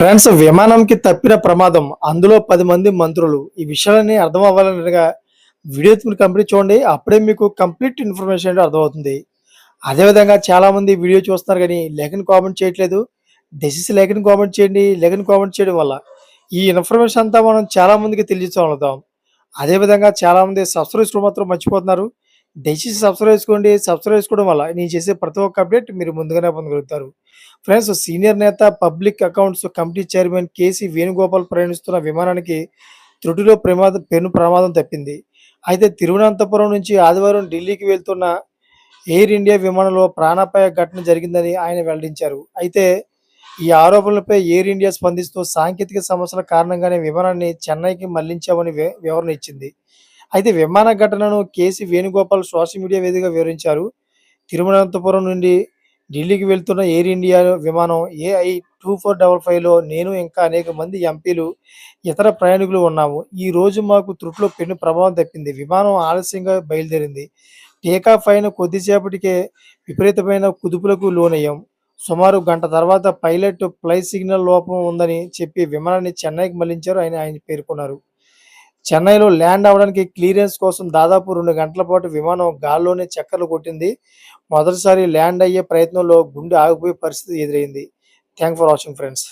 Friends విమానంకి తప్పిన ప్రమాదం. అందులో పది మంది మంత్రులు. ఈ విషయాలన్నీ అర్థం అవ్వాలనగా వీడియో మీరు కంప్లీట్ చూడండి. అప్పుడే మీకు కంప్లీట్ ఇన్ఫర్మేషన్ అంటే అర్థమవుతుంది. అదేవిధంగా చాలామంది వీడియో చూస్తున్నారు కానీ లేఖను కామెంట్ చేయట్లేదు. డెసిస్ లేఖను కామెంట్ చేయండి. లేఖను కామెంట్ చేయడం వల్ల ఈ ఇన్ఫర్మేషన్ అంతా మనం చాలామందికి తెలియచేద్దాం అదేవిధంగా చాలామంది సబ్స్క్రైబ్స్ మాత్రం మర్చిపోతున్నారు. దయచేసి సబ్స్క్రైబ్ చేసుకోండి. సబ్స్క్రైబ్ చేసుకోవడం వల్ల నేను చేసే ప్రతి ఒక్క అప్డేట్ మీరు ముందుగానే పొందగలుగుతారు. ఫ్రెండ్స్ సీనియర్ నేత public accounts committee chairman KC Venugopal ప్రయాణిస్తున్న విమానానికి త్రుటిలో ప్రమాదం పెను ప్రమాదం తప్పింది. అయితే తిరువనంతపురం నుంచి ఆదివారం ఢిల్లీకి వెళ్తున్న ఎయిర్ ఇండియా విమానంలో ప్రాణాపాయ ఘటన జరిగిందని ఆయన వెల్లడించారు. అయితే ఈ ఆరోపణలపై ఎయిర్ ఇండియా స్పందిస్తూ సాంకేతిక సమస్యల కారణంగానే విమానాన్ని చెన్నైకి మళ్ళించామని వివరణ ఇచ్చింది. అయితే విమాన ఘటనను కేసీ వేణుగోపాల్ సోషల్ మీడియా వేదిక వివరించారు. తిరువనంతపురం నుండి ఢిల్లీకి వెళ్తున్న ఎయిర్ ఇండియా విమానం ఏఐ టూ ఫోర్ డబల్ ఫైవ్లో నేను ఇంకా అనేక మంది ఎంపీలు ఇతర ప్రయాణికులు ఉన్నాము. ఈ రోజు మాకు త్రుట్లో పెను ప్రభావం తప్పింది. విమానం ఆలస్యంగా బయలుదేరింది. టేకాఫ్ అయిన కొద్దిసేపటికే విపరీతమైన కుదుపులకు లోనయ్యాం. సుమారు గంట తర్వాత పైలట్ ఫ్లై సిగ్నల్ లోపం ఉందని చెప్పి విమానాన్ని చెన్నైకి మళ్ళించారు ఆయన ఆయన పేర్కొన్నారు. చెన్నైలో ల్యాండ్ అవడానికి క్లియరెన్స్ కోసం దాదాపు రెండు గంటల పాటు విమానం గాల్లోనే చక్కర్లు కొట్టింది. మొదటిసారి ల్యాండ్ అయ్యే ప్రయత్నంలో గుండె ఆగిపోయే పరిస్థితి ఎదురైంది. Thank for watching friends